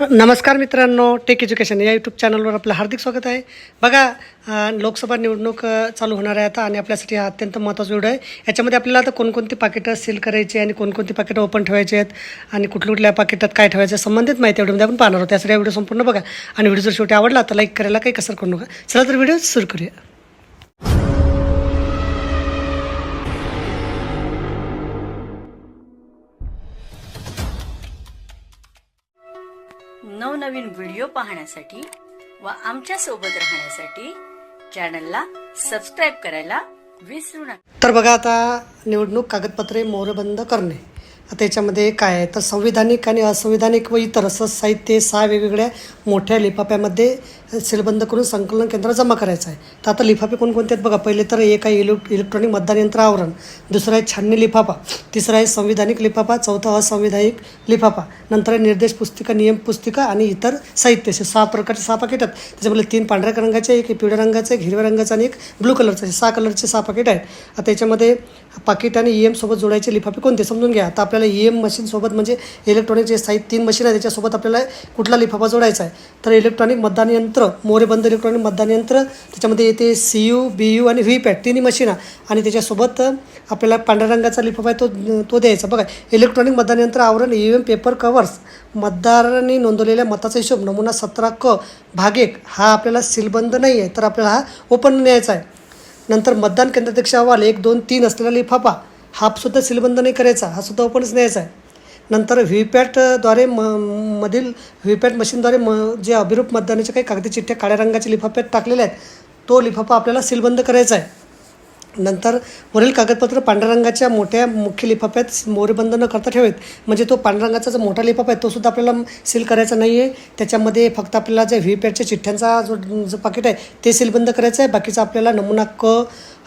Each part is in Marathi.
नमस्कार मित्रांनो टेक एज्युकेशन या यूट्यूब चॅनलवर आपलं हार्दिक स्वागत आहे. बघा लोकसभा निवडणूक चालू होणार आहे आता आणि आपल्यासाठी हा अत्यंत महत्त्वाचा व्हिडिओ आहे. याच्यामध्ये आपल्याला आता कोणकोणती पाकिटं सील करायची आणि कोणकोणती पाकिटं ओपन ठेवायची आहेत आणि कुठल्या कुठल्या पाकिटात काय ठेवायचं आहे संबंधित माहिती व्हिडिओमध्ये आपण पाहणार आहोत. त्यासाठी हा व्हिडिओ संपूर्ण बघा. आणि व्हिडिओ जर शेवटी आवडला तर लाईक करायला काही कसर करू नका. चला तर व्हिडिओ सुरू करूया. नवनवीन व्हिडिओ पाहण्यासाठी व आमच्यासोबत राहण्यासाठी चॅनलला सबस्क्राईब करायला विसरू नका. तर बघा आता निवडणूक कागदपत्रे मोहरबंद करणे. आता याच्यामध्ये काय आहे? तर संविधानिक आणि असंविधानिक व इतर असं साहित्य सहा वेगवेगळ्या मोठ्या लिफाफ्यामध्ये सीलबंद करून संकलन केंद्रात जमा करायचं आहे. तर आता लिफाफे कोणकोणते आहेत बघा? पहिले तर एक आहे इलेक् इलेक्ट्रॉनिक मतदान यंत्र आवरण. दुसरं आहे छाननी लिफाफा. तिसरा आहे संविधानिक लिफाफा. चौथा असंविधानिक लिफाफा. नंतर आहे निर्देश पुस्तिका नियम पुस्तिका आणि इतर साहित्य. असे सहा प्रकारचे सहा पाकिट आहेत. त्याच्यामध्ये तीन पांढऱ्या रंगाचे एक पिवळ्या रंगाचे एक हिरव्या रंगाचं आणि एक ब्लू कलरचं असे सहा कलरचे सहा पाकिट आहेत. आता याच्यामध्ये पाकिट आणि ई एमसोबत जोडायचे लिफाफे कोणते? समजून घ्या. आता आपल्याला ई एम मशीनसोबत म्हणजे इलेक्ट्रॉनिक जे साहित्य तीन मशीन आहे त्याच्यासोबत आपल्याला कुठला लिफाफा जोडायचा आहे? तर इलेक्ट्रॉनिक मतदान यंत्र मोरेबंद इलेक्ट्रॉनिक मतदान यंत्र त्याच्यामध्ये येते सी यू बी यू आणि व्ही पॅट तिन्ही मशीन आणि त्याच्यासोबत आपल्याला पांढऱ्या रंगाचा लिफाफा आहे तो तो द्यायचा. बघा इलेक्ट्रॉनिक मतदान यंत्र आवरण ई एम पेपर कवर्स मतदारांनी नोंदवलेल्या मताचा हिशोब नमुना सतरा क भाग एक हा आपल्याला सीलबंद नाही आहे तर आपल्याला हा ओपन न्यायचा आहे. नंतर मतदान केंद्राध्यक्ष अहवाल एक दोन तीन असलेला लिफाफा हा सुद्धा सीलबंद नाही करायचा हा सुद्धा ओपनच न्यायचा आहे. नंतर व्हीपॅटद्वारे म मधील व्हीपॅट मशीनद्वारे म जे अभिरूप मतदानाच्या काही कागदी चिठ्ठ्या काळ्या रंगाच्या लिफाफ्यात टाकलेल्या आहेत तो लिफाफा आपल्याला सीलबंद करायचा आहे. नंतर वरील कागदपत्र पांढऱ्या रंगाच्या मोठ्या मुख्य लिफाफ्यात मोरेबंद न करता ठेवेत म्हणजे तो पांढऱ्या रंगाचा जो मोठा लिफाफा आहे तो सुद्धा आपल्याला सील करायचा नाही आहे त्याच्यामध्ये फक्त आपल्याला जे व्ही पॅडच्या चिठ्ठ्यांचा जो जो पाकिट आहे ते सीलबंद करायचं आहे. बाकीचा आपल्याला नमुना क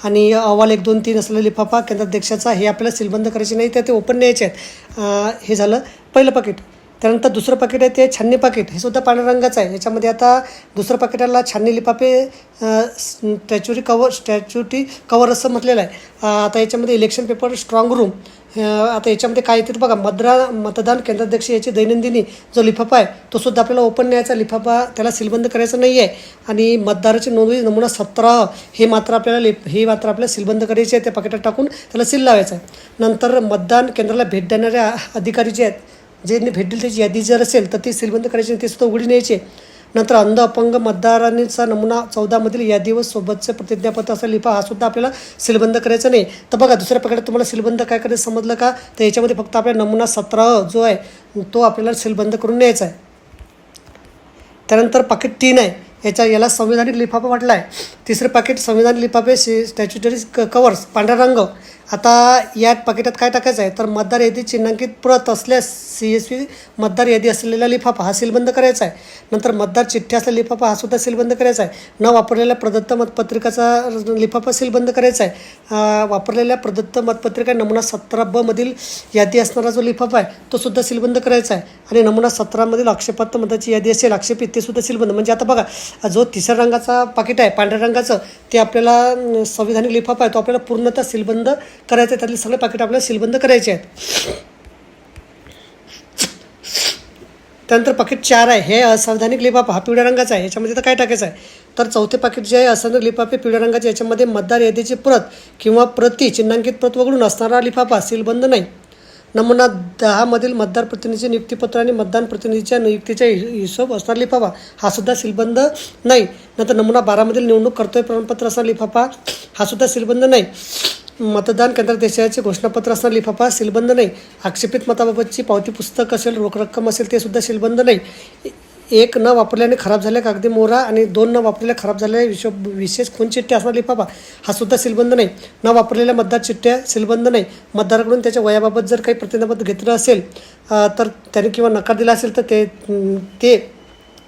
आणि अहवाल एक दोन तीन असलेला लिफाफा केंद्राध्यक्षाचा हे आपल्याला सीलबंद करायचे नाही तर ते ओपन न्यायचे आहेत. हे झालं. पहिलं पाकिट त्यानंतर दुसरं पाकिट आहे ते छाननी पाकिट हे सुद्धा पांढऱ्या रंगाचं आहे. याच्यामध्ये आता दुसरं पाकिटाला छाननी लिफाफे स्टॅच्युरी कवर स्टॅच्युटी कवर असं म्हटलेलं आहे. आता याच्यामध्ये इलेक्शन पेपर स्ट्रॉंग रूम आता याच्यामध्ये काय येते बघा मद्रा मतदान केंद्राध्यक्ष याची दैनंदिनी जो लिफाफा आहे तो सुद्धा आपल्याला ओपन न्यायचा लिफाफा त्याला सीलबंद करायचा नाही आहे आणि मतदाराची नोंदणी नमुना सतरा हे मात्र आपल्याला लिप हे मात्र आपल्याला सीलबंद करायचे आहे. त्या पाकिटात टाकून त्याला सील लावायचं आहे. नंतर मतदान केंद्राला भेट देणाऱ्या अधिकारी जे आहेत जे भेट दिली त्याची यादी जर असेल तर ती सीलबंद करायची ते सुद्धा उघडी न्यायचे. नंतर अंध अपंग मतदारांचा नमुना चौदामधील यादी व सोबतचं प्रतिज्ञापत्र असा लिफा हा सुद्धा आपल्याला सीलबंद करायचा नाही. तर बघा दुसऱ्या प्रकारे तुम्हाला सीलबंद काय करायचं समजलं का? तर याच्यामध्ये फक्त आपल्या नमुना सतरा जो आहे तो आपल्याला सीलबंद करून न्यायचा आहे. त्यानंतर पाकिट तीन आहे. याच्या याला संविधानिक लिफाफा म्हटला आहे तिसरं पाकिट संविधानिक लिफाफे सी स्टॅच्युटरी क कवर्स पांढरा रंग. आता या पाकिटात काय टाकायचं आहे? तर मतदार यादी चिन्हांकित प्रत असल्यास सी एस पी मतदार यादी असलेला लिफाफा हा सीलबंद करायचा आहे. नंतर मतदार चिठ्ठी असलेला लिफाफा हा सुद्धा सीलबंद करायचा आहे. न वापरलेल्या प्रदत्त मतपत्रिकाचा लिफाफा सीलबंद करायचा आहे. वापरलेल्या प्रदत्त मतपत्रिका नमुना सतरा ब मधील यादी असणारा जो लिफाफा आहे तो सुद्धा सीलबंद करायचा आहे. आणि नमुना सतरामधील आक्षेपात्र मताची यादी असेल आक्षेपित ते सुद्धा सीलबंद. म्हणजे आता बघा जो तिसऱ्या रंगाचा पाकिट आहे पांढऱ्या रंगाचं ते आपल्याला संविधानिक लिफाफा आहे तो आपल्याला पूर्णतः सीलबंद करायचं आहे. त्यातले सगळे पाकिट आपल्याला सीलबंद करायचे आहेत. त्यानंतर पाकिट चार आहे. हे असंवैधानिक लिफाफा हा पिवळ्या रंगाचा आहे. याच्यामध्ये तर काय टाकायचं आहे? तर चौथे पाकिट जे आहे असंवैधानिक लिफाफे पिवळ्या रंगाचे याच्यामध्ये मतदार यादीची प्रत किंवा प्रति चिन्हांकित प्रत वगळून असणारा लिफाफा सीलबंद नाही. नमुना दहामधील मतदार प्रतिनिधीचे नियुक्तीपत्र आणि मतदान प्रतिनिधीच्या नियुक्तीचा हि- हिशोब असणारा लिफाफा. हा सुद्धा सीलबंद नाही. नंतर नमुना बारामधील निवडणूक कर्तव्य प्रमाणपत्र असणारा लिफाफा. हा सुद्धा सीलबंद नाही. मतदान केंद्राध्यक्षाचे घोषणापत्र असणारा लिफाफा. सीलबंद नाही. आक्षेपित मताबाबतची पावती पुस्तक असेल रोख रक्कम असेल ते सुद्धा सीलबंद नाही. एक न वापरल्याने खराब झालेल्या कागदी मोहरा आणि दोन न वापरलेल्या खराब झालेल्या विशोब विशेष खून चिठ्ठ्या असणारा लिफाफा हा सुद्धा सीलबंद नाही. न वापरलेल्या मतदार चिठ्ठ्या सीलबंद नाही. मतदाराकडून त्याच्या वयाबाबत जर काही प्रतिज्ञापत्र घेतलं असेल तर त्याने किंवा नकार दिला असेल तर ते ते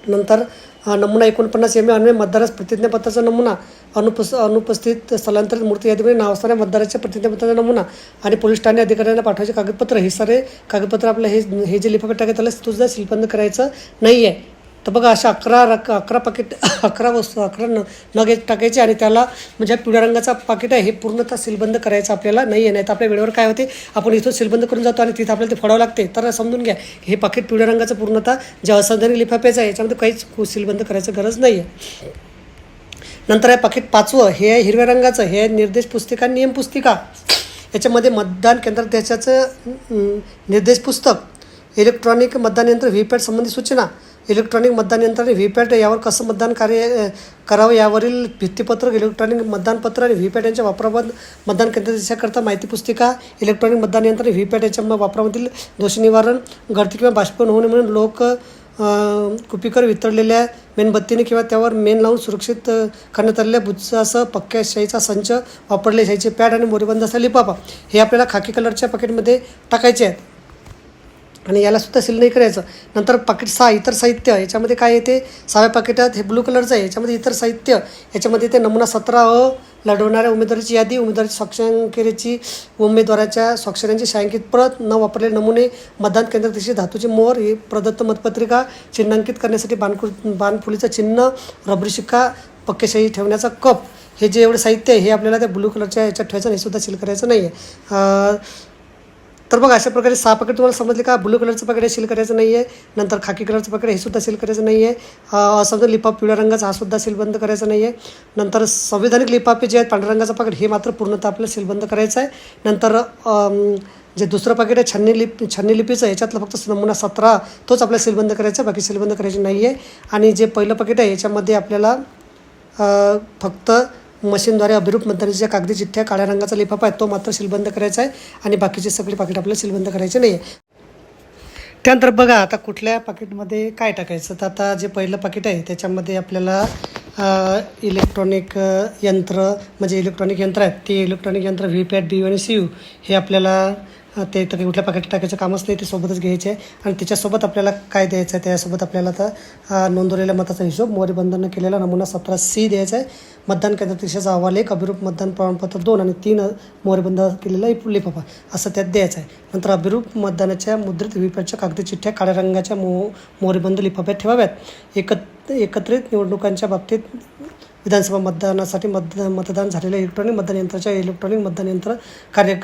नंतर नमुना एकोणपन्नास एम ए अन्वय मतदारास प्रतिज्ञापत्राचा नमुना अनुपस् अनुपस्थित स्थलांतरित मूर्ती यादीमध्ये नाव असणाऱ्या मतदाराच्या प्रतिज्ञापत्राचा नमुना आणि पोलीस ठाणे अधिकाऱ्यांना पाठवायचे कागदपत्र. हे सारे कागदपत्र आपलं हे हे जे लिफाफे टाकत त्याला सुद्धा सीलबंद करायचं नाही आहे तर बघा अशा अकरा रक अकरा पाकिट अकरा वस्तू अकरा न नग टाकायचे आणि त्याला म्हणजे पिवळ्या रंगाचा पाकिट आहे हे पूर्णतः सीलबंद करायचं आपल्याला नाही आहे नाही तर आपल्या वेळेवर काय होते आपण इथून सीलबंद करून जातो आणि तिथं आपल्याला ते फोडावं लागते. तर समजून घ्या हे पाकिट पिवळ्या रंगाचं पूर्णतः जे असाधारण लिफाफ्याचं आहे याच्यामध्ये काहीच सीलबंद करायचं गरज नाही आहे नंतर आहे पाकिट पाचवं हे आहे हिरव्या रंगाचं हे आहे निर्देश पुस्तिका नियम पुस्तिका. याच्यामध्ये मतदान केंद्र त्याच्याचं निर्देश पुस्तक इलेक्ट्रॉनिक मतदान यंत्र व्हीपॅट संबंधी सूचना इलेक्ट्रॉनिक मतदान यंत्र आणि व्हीपॅट यावर कसं मतदान कार्य करावं यावरील भित्तीपत्रक इलेक्ट्रॉनिक मतदानपत्र आणि व्हीपॅट यांच्या वापराबाबत मतदान केंद्राच्याकरता माहिती पुस्तिका इलेक्ट्रॉनिक मतदान यंत्र आणि व्हीपॅट यांच्या वापरामधील दोषी निवारण गळती किंवा बाष्पन होऊ नये म्हणून लोक कुपीकर वितळलेल्या मेणबत्तीने किंवा त्यावर मेण लावून सुरक्षित करण्यात आलेल्या बुच्चासह पक्क्या शाईचा संच वापरले शाईचे पॅड आणि मोरीबंद असा लिपापा हे आपल्याला खाकी कलरच्या पॅकेटमध्ये टाकायचे आहेत. आणि याला सुद्धा सील नाही करायचं. नंतर पाकिट सहा इतर साहित्य याच्यामध्ये काय येते सहाव्या पाकिटात हे ब्लू कलरचं आहे याच्यामध्ये इतर साहित्य याच्यामध्ये ते नमुना सतरा अ लढवणाऱ्या उमेदवाराची यादी उमेदवाराची स्वाक्षरांची उमेदवाराच्या स्वाक्षऱ्यांची छायांकित प्रत न वापरलेले नमुने मतदान केंद्र तशी धातूची मोहर ही प्रदत्त मतपत्रिका चिन्हांकित करण्यासाठी बाणकु बाणफुलीचं चिन्ह रबरी शिक्का पक्केशाही ठेवण्याचा कप हे जे एवढं साहित्य आहे हे आपल्याला त्या ब्लू कलरच्या याच्यात ठेवायचं हे सुद्धा सील करायचं नाही आहे तर बघा अशा प्रकारे सहा पॅकेट तुम्हाला समजले का? ब्लू कलरचं पॅकेट सील करायचं नाही आहे नंतर खाकी कलरचं पॅकेट हे सुद्धा सील करायचं नाही आहे समजा लिपाप पिवळ्या रंगाचा हा सुद्धा सील बंद करायचा नाही आहे नंतर संविधानिक लिपापे जे आहेत पांढऱ्या रंगाचं पॅकेट हे मात्र पूर्णतः आपल्याला सील बंद करायचं आहे नंतर जे दुसरं पॅकेट आहे छन्नी लिप छन्नी लिपीचं याच्यातलं फक्त नमुना सतरा तोच आपल्याला सील बंद करायचा आहे बाकी सील बंद करायची नाही आहे आणि जे पहिलं पॅकेट आहे याच्यामध्ये आपल्याला फक्त मशीनद्वारे अभिरूप मतदानाच्या कागदी चिठ्ठ्या काळ्या रंगाचा लिफाफा आहे तो मात्र सीलबंद करायचा आहे आणि बाकीचे सगळे पाकिट आपल्याला सीलबंद करायचे नाही आहे त्यानंतर बघा आता कुठल्या पाकिटमध्ये काय टाकायचं? तर आता जे पहिलं पाकिट आहे त्याच्यामध्ये आपल्याला इलेक्ट्रॉनिक यंत्र म्हणजे इलेक्ट्रॉनिक यंत्र आहेत ते इलेक्ट्रॉनिक यंत्र व्ही पॅट बी आणि सी यू हे आपल्याला ते तर कुठल्या पाकिटात टाकायचं कामच नाही ते सोबतच घ्यायचे. आहे आणि त्याच्यासोबत आपल्याला काय द्यायचं आहे त्यासोबत आपल्याला आता नोंदवलेल्या मताचा हिशोब मोरी केलेला नमुना सतरा सी द्यायचा आहे. मतदान केंद्र तिशाचा अहवाल एक अभिरूप मतदान प्रमाणपत्र दोन आणि तीन मोरेबंद केलेला लिफाफा असं त्यात द्यायचं आहे. नंतर अभिरूप मतदानाच्या मुद्रित व्हीपॅटच्या कागदी चिठ्ठ्या काळ्या रंगाच्या मो मोरेबंद लिफाफ्यात ठेवाव्यात. एकत्र एकत्रित निवडणुकांच्या बाबतीत विधानसभा मतदानासाठी मत मतदान झालेल्या इलेक्ट्रॉनिक मतदान यंत्राच्या इलेक्ट्रॉनिक मतदान यंत्र कार्य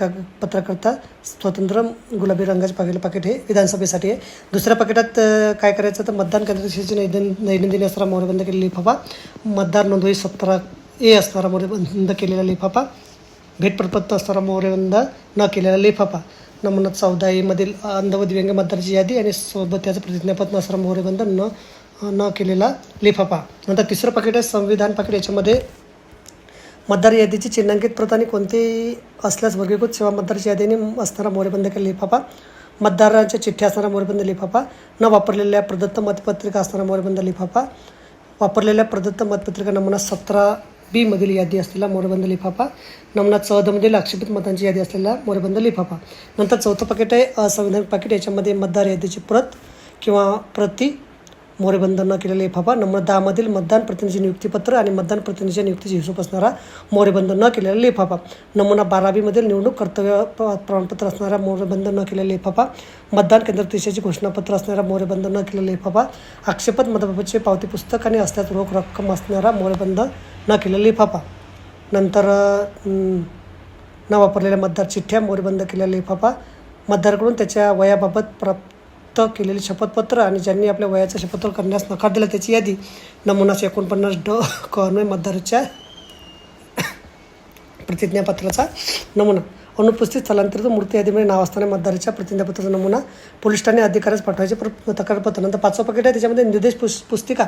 पत्राकरता स्वतंत्र गुलाबी रंगाचे पाकिट पाकिट हे विधानसभेसाठी आहे. दुसऱ्या पाकिटात काय करायचं तर मतदान केंद्राची दैनंदिन दैनंदिन असणारा मोरेबंद केलेला लिफाफा मतदार नोंदणी सतरा ए असणारा मोरेबंद केलेला लिफाफा भेट प्रपत्र असणारा मोरेबंद न केलेला लिफाफा नमुना चौदा एमधील अंध दिव्यांग मतदाराची यादी आणि सोबत त्याचं प्रतिज्ञापत्र असणारा मोरेबंद न न केलेला लिफाफा. नंतर तिसरं पाकिट आहे संविधान पाकिट याच्यामध्ये मतदार यादीची चिन्हांकित प्रत आणि कोणतेही असल्यास वर्गीकृत सेवा मतदारच्या यादीने असणारा मोरेबंद केलेला लिफाफा मतदारांच्या चिठ्ठ्या असणारा मोरेबंद लिफाफा न वापरलेल्या प्रदत्त मतपत्रिका असणारा मोरेबंद लिफाफा वापरलेल्या प्रदत्त मतपत्रिका नमुना सतरा बी मधील यादी असलेला मोरेबंद लिफाफा नमुना चौदामधील आक्षेपित मतांची यादी असलेला मोरेबंद लिफाफा. नंतर चौथं पाकिट आहे असंविधानिक पाकिट याच्यामध्ये मतदार यादीची प्रत किंवा प्रती मोरेबंद न केलेला लिफाफा नंबर दहामधील मतदान प्रतिनिधी नियुक्तीपत्र आणि मतदान प्रतिनिधीच्या नियुक्तीची हिशोब असणारा मोरेबंद न केलेला लिफाफा नमुना बारावीमधील निवडणूक कर्तव्य प्रमाणपत्र असणारा मोरेबंद न केलेला लिफाफा मतदान केंद्र तिशाची घोषणापत्र असणारा मोरेबंद न केलेला लिफाफा आक्षेपत मतबाबतचे पावती पुस्तक आणि असल्यात रोख रक्कम असणारा मोरेबंद न केलेला लिफाफा नंतर न वापरलेल्या मतदार चिठ्ठ्या मोरेबंद केलेला लिफाफा मतदाराकडून त्याच्या वयाबाबत प्राप्त केलेले शपथपत्र आणि ज्यांनी आपल्या वयाचं शपथपत्र करण्यास नकार दिला त्याची यादी नमुनाशे एकोणपन्नास ड कॉर्नर मतदाराच्या प्रतिज्ञापत्राचा नमुना. अनुपस्थित स्थलांतरित मूर्ती यादीमध्ये नाव असताना मतदाराच्या प्रतिज्ञापत्राचा नमुना पोलीस ठाणे अधिकाऱ्यास पाठवायचे. प्र तक्रारपत्र नंतर पाचवा पॅकेट आहे. त्याच्यामध्ये निर्देश पुस पुस्तिका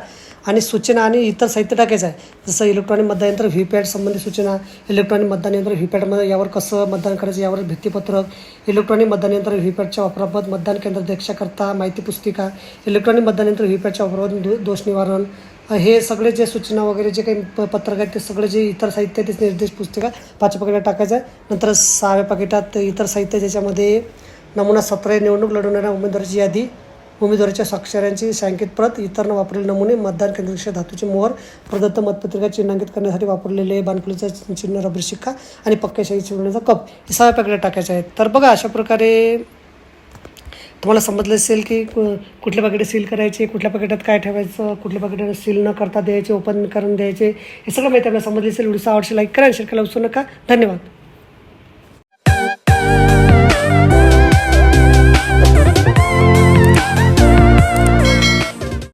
आणि सूचना आणि इतर साहित्य टाकायचं आहे. जसं इलेक्ट्रॉनिक मतदान यंत्र व्हीपॅड संबंधित सूचना इलेक्ट्रॉनिक मतदान यंत्र व्हीपॅडमध्ये यावर कसं मतदान करायचं यावर भित्तीपत्रक इलेक्ट्रॉनिक मतदान यंत्र व्हीपॅडच्या वापराबाबत मतदान केंद्र माहिती पुस्तिका इलेक्ट्रॉनिक मतदान यंत्र व्हीपॅडच्या वापराबाबत दो- दोष निवारण हे सगळे जे सूचना वगैरे जे काही प- पत्रक आहेत ते सगळे जे इतर साहित्य आहे ते निर्देश पुस्तिका पाचव्या पाकिटात टाकायचं आहे. नंतर सहाव्या पाकिटात इतर साहित्य ज्याच्यामध्ये नमुना सतरा निवडणूक लढवणाऱ्या उमेदवाराची यादी उमेदवाराच्या स्वाक्षऱ्यांची सांकेत प्रत इतर न वापरलेले नमुने मतदान केंद्राच्या धातूचे मोहर प्रदत्त मतपत्रिका चिन्हांकित करण्यासाठी वापरलेले बाणफुलीचा चिन्ह रबर शिक्का आणि पक्क्याशाही चिवण्याचा कप हे सहाव्या पाकिटात टाकायचे आहेत. तर बघा अशा प्रकारे तुम्हाला समजलं असेल की कुठल्या पाकिटे सील करायचे कुठल्या पाकिटात काय ठेवायचं कुठल्या पाकिटात सील न करता द्यायचे ओपन करून द्यायचे हे सगळं माहिती आपल्याला समजलं असेल. व्हिडिओ आवडशी लाईक करा शेअर करायला विसरू नका. धन्यवाद.